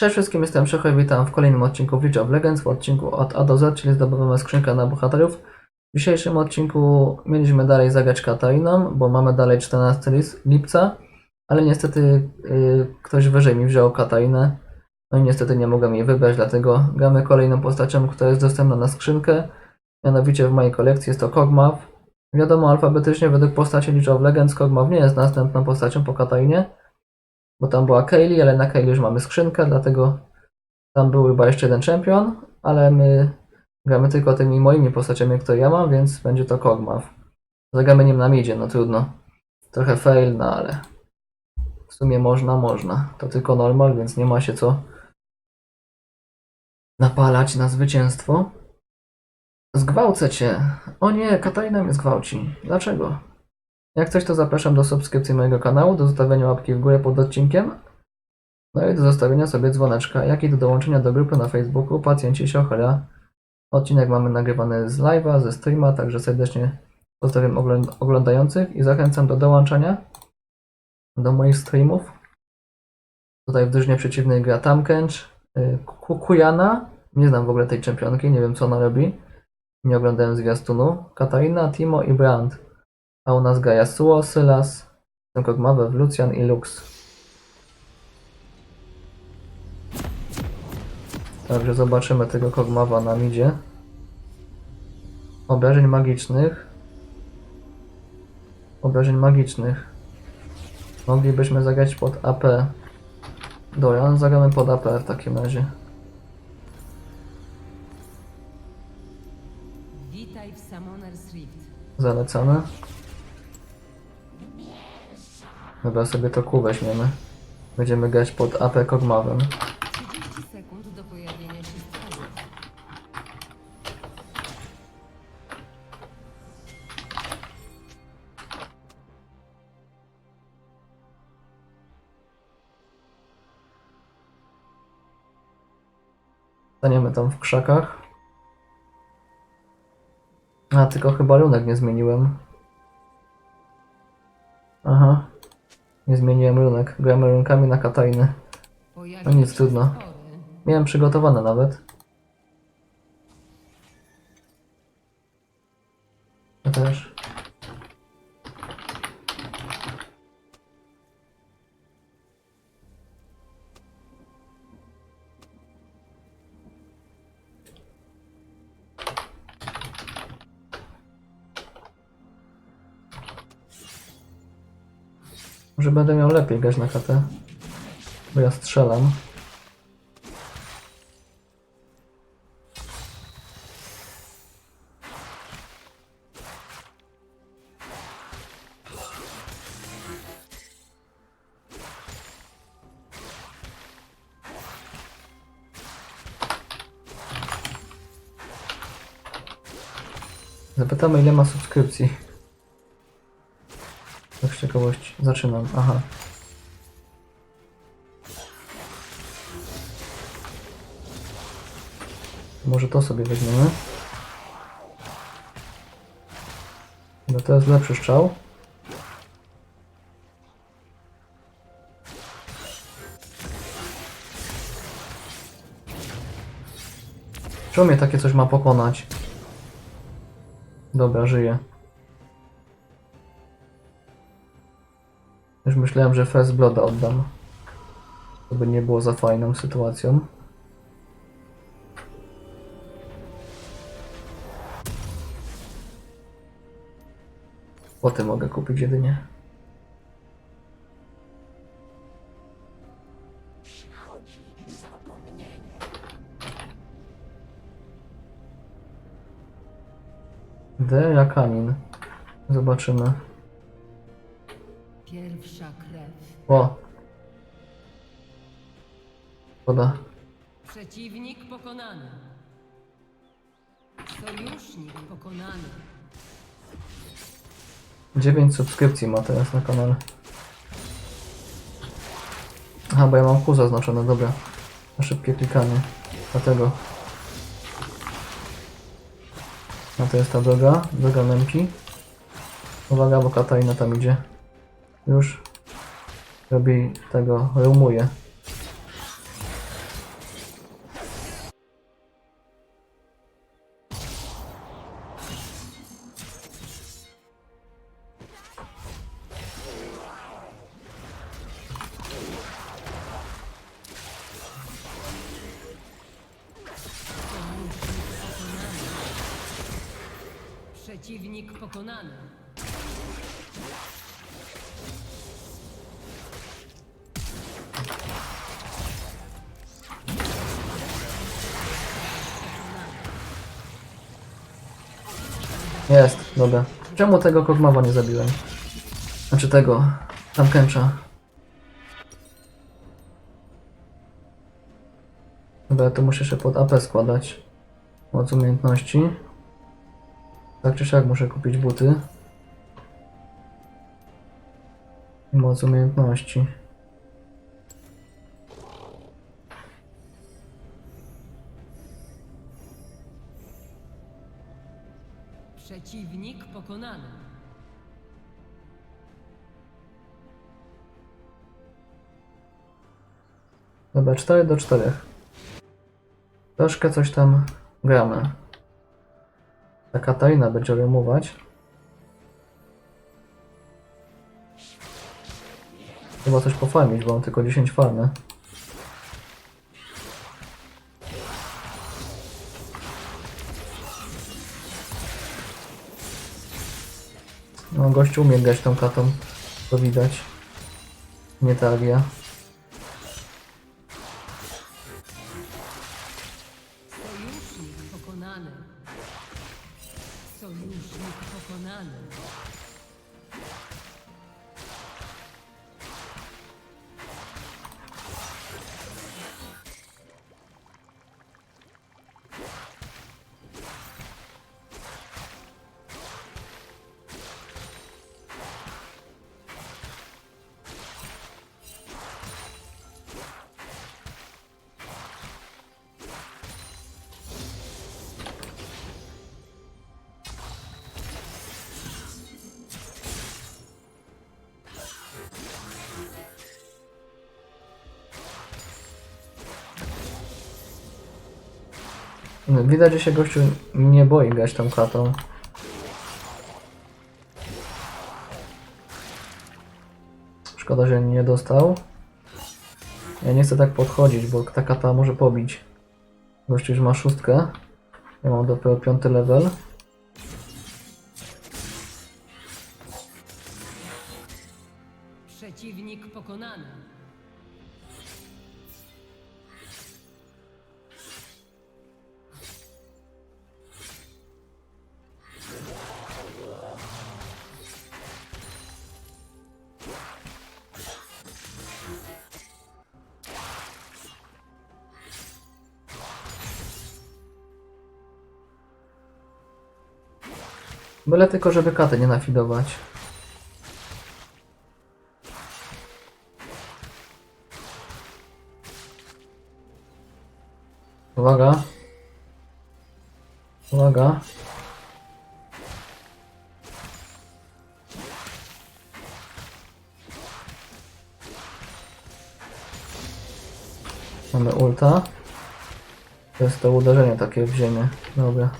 Cześć wszystkim, jestem Szechoj, witam w kolejnym odcinku League of Legends, w odcinku od A do Z, czyli zdobywamy skrzynkę na bohaterów. W dzisiejszym odcinku mieliśmy dalej zagrać Katariną, bo mamy dalej 14 lis- lipca, ale niestety y, ktoś wyżej mi wziął Katarinę, no i niestety nie mogłem jej wybrać, dlatego gramy kolejną postacią, która jest dostępna na skrzynkę, mianowicie w mojej kolekcji jest to Kog'Maw. Wiadomo, alfabetycznie według postaci League of Legends Kog'Maw nie jest następną postacią po Katarinie, bo tam była Kaylee, ale na Kaylee już mamy skrzynkę, dlatego tam był chyba jeszcze jeden czempion, ale my gramy tylko tymi moimi postaciami, które ja mam, więc będzie to Kog'Maw. Zagramy nim na midzie, no trudno. Trochę fail, no ale w sumie można, można. To tylko normal, więc nie ma się co napalać na zwycięstwo. Zgwałcę cię. O nie, Katarina mnie zgwałci. Dlaczego? Jak coś, to zapraszam do subskrypcji mojego kanału, do zostawienia łapki w górę pod odcinkiem, no i do zostawienia sobie dzwoneczka, jak i do dołączenia do grupy na Facebooku Pacjenci Siochela. Odcinek mamy nagrywany z live'a, ze streama, także serdecznie pozdrawiam ogląd- oglądających i zachęcam do dołączania do moich streamów. Tutaj w drużynie przeciwnej gra Tamkench, y, Ku- Kujana, nie znam w ogóle tej czempionki, nie wiem co ona robi, nie oglądałem zwiastunu, Katarina, Timo i Brand. A u nas Gaia Suo, Sylas, Kogmawe, Lucian i Lux. Także zobaczymy tego Kogmawa na midzie. Obrażeń magicznych. Obrażeń magicznych. Moglibyśmy zagrać pod AP. Dobra, zagramy pod AP w takim razie. Witaj w Summoner's Rift. Zalecamy. Dobra, sobie to kół weźmiemy. Będziemy grać pod AP Kogmawem. 30 sekund do pojawienia się stworzeń. Staniemy tam w krzakach. A, tylko chyba lunek nie zmieniłem. Aha. Nie zmieniłem lunek. Gramy runkami na. Pojawią No nic, trudno. Miałem przygotowane nawet. Ja też. Może będę miał lepiej grać na KT. Bo ja strzelam. Zapytamy ile ma subskrypcji. Z ciekawości. Zaczynam. Aha. Może to sobie weźmiemy. No to jest lepszy strzał. Czemu mnie takie coś ma pokonać? Dobra, żyję. Już myślałem, że First Blooda oddam. To by nie było za fajną sytuacją. Potem mogę kupić jedynie. D jak Anin. Zobaczymy. O! Woda. Przeciwnik pokonany. Sojusznik pokonany. 9 subskrypcji ma teraz na kanale. Aha, bo ja mam kół zaznaczone, dobra. Na szybkie klikanie. Dlatego. A to jest ta droga, droga Memki. Uwaga, bo Katarina tam idzie. Już robi tego, rumuje. Przeciwnik pokonany. Dobra. Czemu tego Kogmawa nie zabiłem? Znaczy tego, tam kęcza. Dobra, to muszę się pod AP składać. Moc umiejętności. Tak czy siak muszę kupić buty. Moc umiejętności. Dobra, 4 do 4. Troszkę coś tam gramy. Ta Katarina będzie rymować. Chyba coś pofarmić, bo mam tylko 10 farmy. No, gościu umie grać tą katą. To widać. Nie tagia. Widać, że się gościu nie boi grać tą katą. Szkoda, że nie dostał. Ja nie chcę tak podchodzić, bo ta kata może pobić. Gościu już ma szóstkę. Ja mam dopiero piąty level. Przeciwnik pokonany. Byle tylko, żeby katę nie nafidować. Uwaga. Uwaga. Mamy ulta. To jest to uderzenie takie w ziemię. Dobra.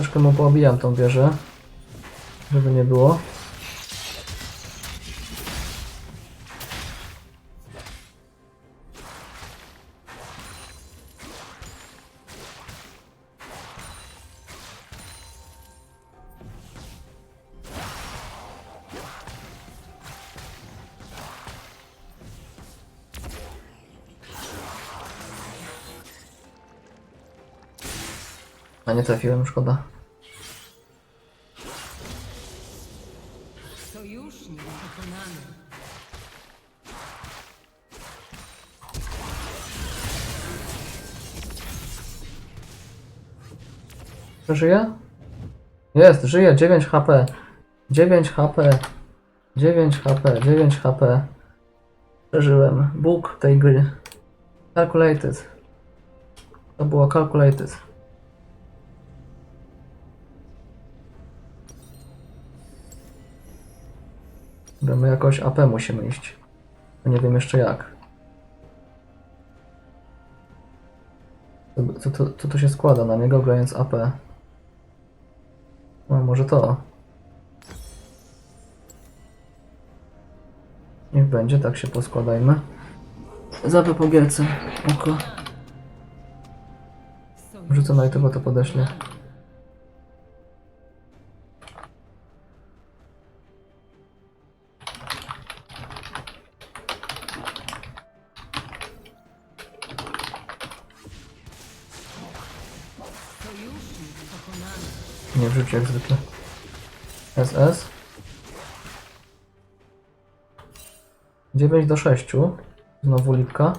Troszkę mu poobijam tą wieżę, żeby nie było. A nie trafiłem, szkoda. Sojusznik pokonany. Przeżyje? Jest, żyje, 9 HP. 9 HP. 9 HP, 9 HP. Przeżyłem. Bóg tej gry. Calculated. To było calculated. Dobra, my jakoś AP musimy iść. Nie wiem jeszcze jak. Co, co tu się składa na niego grając AP? No może to. Niech będzie, tak się poskładajmy. Zapę po gierce. Oko. Rzucę na to podeślę. Nie wrzuci jak zwykle. SS. 9 do 6. Znowu lipka.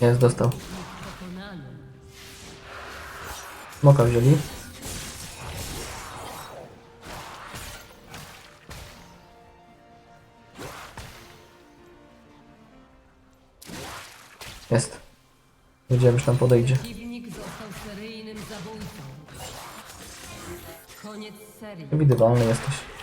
Jest, dostał. Smoka wzięli. Jest. Wiedziałem, że tam podejdzie. Przewidywalny jesteś.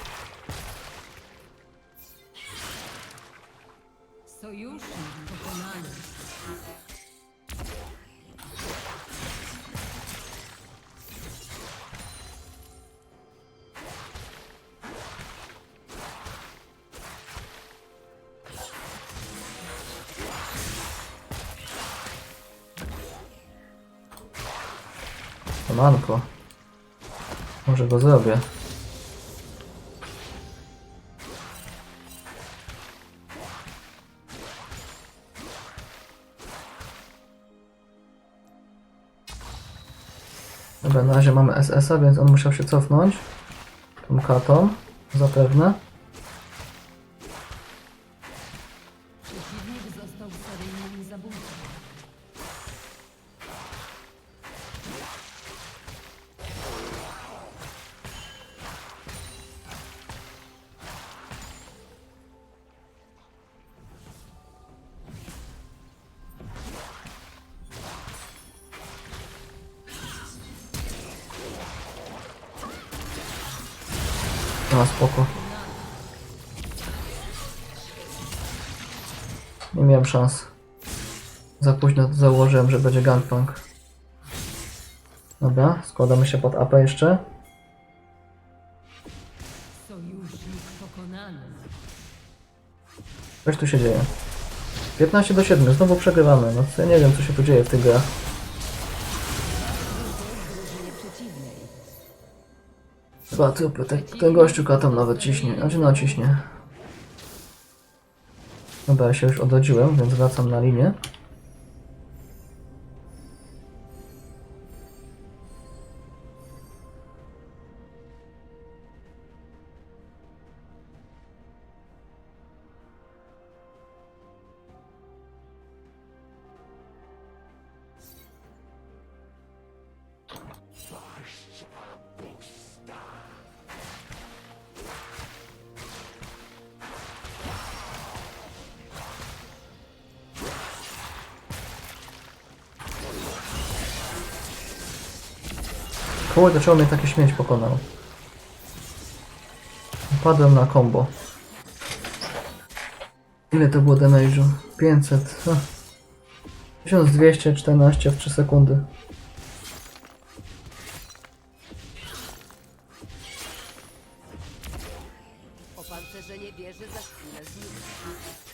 Manko. Może go zrobię. Dobra, na razie mamy SS-a, więc on musiał się cofnąć. Tą katą, zapewne. No spoko. Nie miałem szans. Za późno założyłem, że będzie gangplank. Dobra, składamy się pod AP jeszcze. Coś tu się dzieje. 15 do 7, znowu przegrywamy. No co ja nie wiem co się tu dzieje w tych grach. Dwa trupy, ten, ten gościu katam nawet ciśnie, znaczy no ciśnie. Dobra, ja się już odrodziłem, więc wracam na linię. Kurde, czemu mnie taki śmieć pokonał? Padłem na combo. Ile to było damage'u? 500. Ha. 1214 w 3 sekundy. Opancerzenie wieży.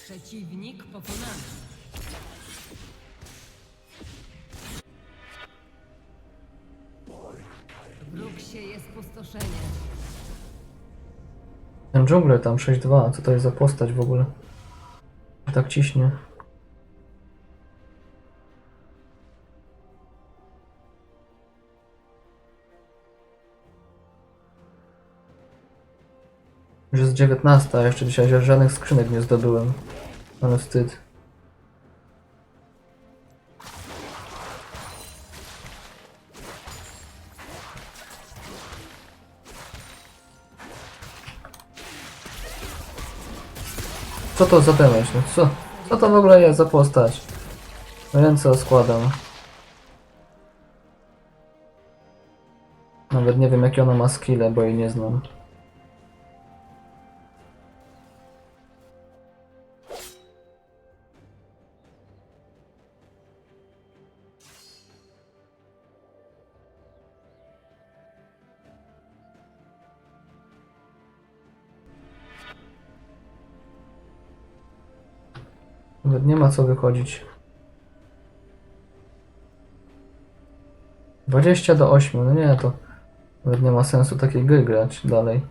Przeciwnik pokonany. Sieje spustoszenie. Ten dżungler tam 6-2, co to jest za postać w ogóle? Tak ciśnie. Już jest 19, a jeszcze dzisiaj żadnych skrzynek nie zdobyłem. Ale wstyd. Co to za damage? No co? Co to w ogóle jest za postać? Ręce składam. Nawet nie wiem jakie ona ma skille, bo jej nie znam. Nawet nie ma co wychodzić. 20 do 8, no nie, to nawet nie ma sensu takiej gry grać dalej.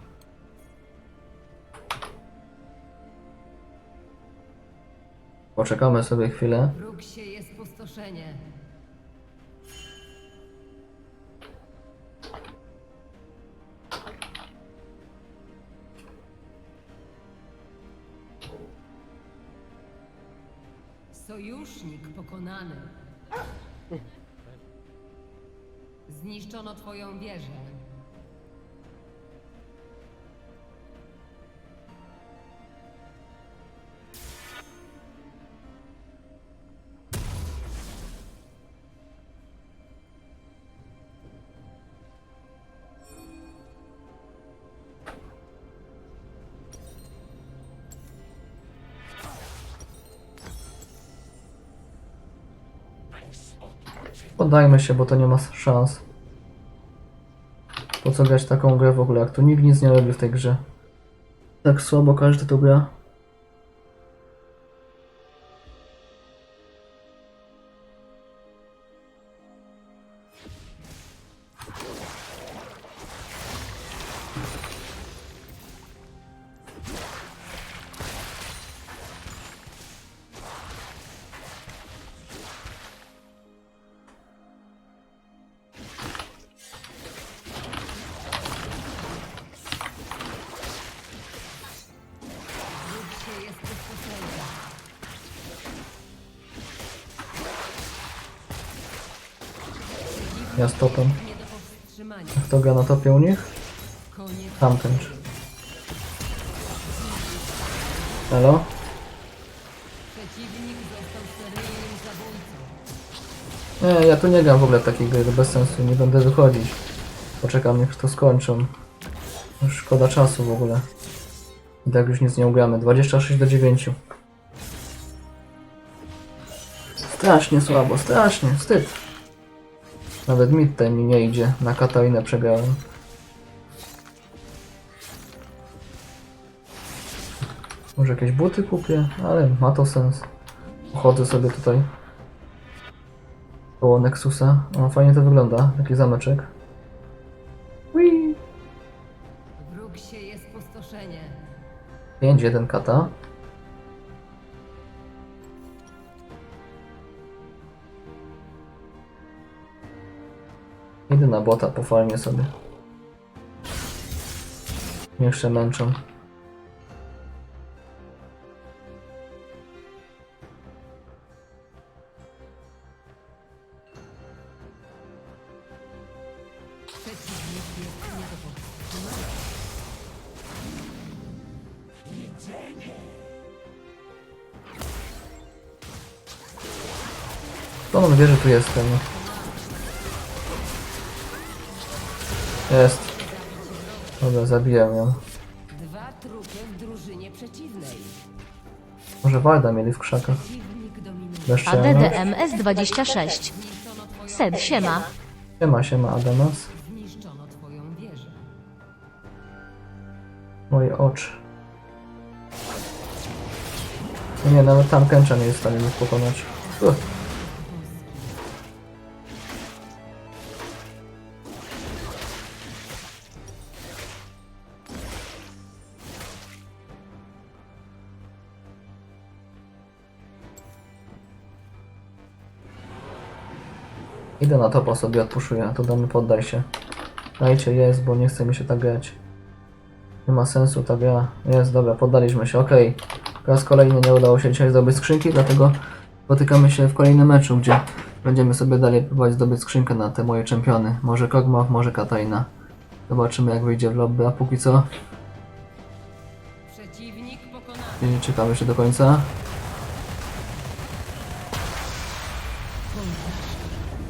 Poczekamy sobie chwilę. Wróg sieje spustoszenie. Sojusznik pokonany. Zniszczono twoją wieżę. Poddajmy się, bo to nie ma szans. Po co grać taką grę w ogóle, jak tu nikt nic nie robi w tej grze. Tak słabo każdy to gra. Ja stopem. Powstrzymania. Kto gra na topie u nich? Tamten. Halo? Nie, ja tu nie gram w ogóle takiej gry, bez sensu, nie będę wychodzić. Poczekam, niech to skończą. Szkoda czasu w ogóle. I tak już nic nie ugramy. 26 do 9. Strasznie słabo, strasznie, wstyd. Nawet mid ten mi nie idzie. Na Katarinę przegrałem. Może jakieś buty kupię, ale ma to sens. Chodzę sobie tutaj koło Nexusa. O, fajnie to wygląda, taki zameczek. Whee! Wróg sieje spustoszenie. 5, 1 kata. Idę na bota po farmie sobie. Niech się męczą. To on wie, że. Jest. Dobra, zabijam ją. Dwa trupy w drużynie przeciwnej. Może Warda mieli w krzakach. Bezczelność. ADDMS26. Zniszczono twoją Sed, siema. Siema, siema Adamas. Zniszczono twoją wieżę. Moje oczy. No nie, nawet tam Kęcza nie jest w stanie mich pokonać. Uch. Idę na topa sobie odpuszuję, to damy poddaj się. Dajcie jest, bo nie chce mi się tak grać. Nie ma sensu, tak ja. Jest, dobra, poddaliśmy się, okej. Po raz kolejny nie udało się dzisiaj zdobyć skrzynki, dlatego spotykamy się w kolejnym meczu, gdzie będziemy sobie dalej próbować zdobyć skrzynkę na te moje czempiony. Może Kog'Maw, może Katarina. Zobaczymy jak wyjdzie w lobby, a póki co nie czekamy się do końca.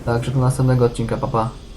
Także do następnego odcinka, papa. Pa.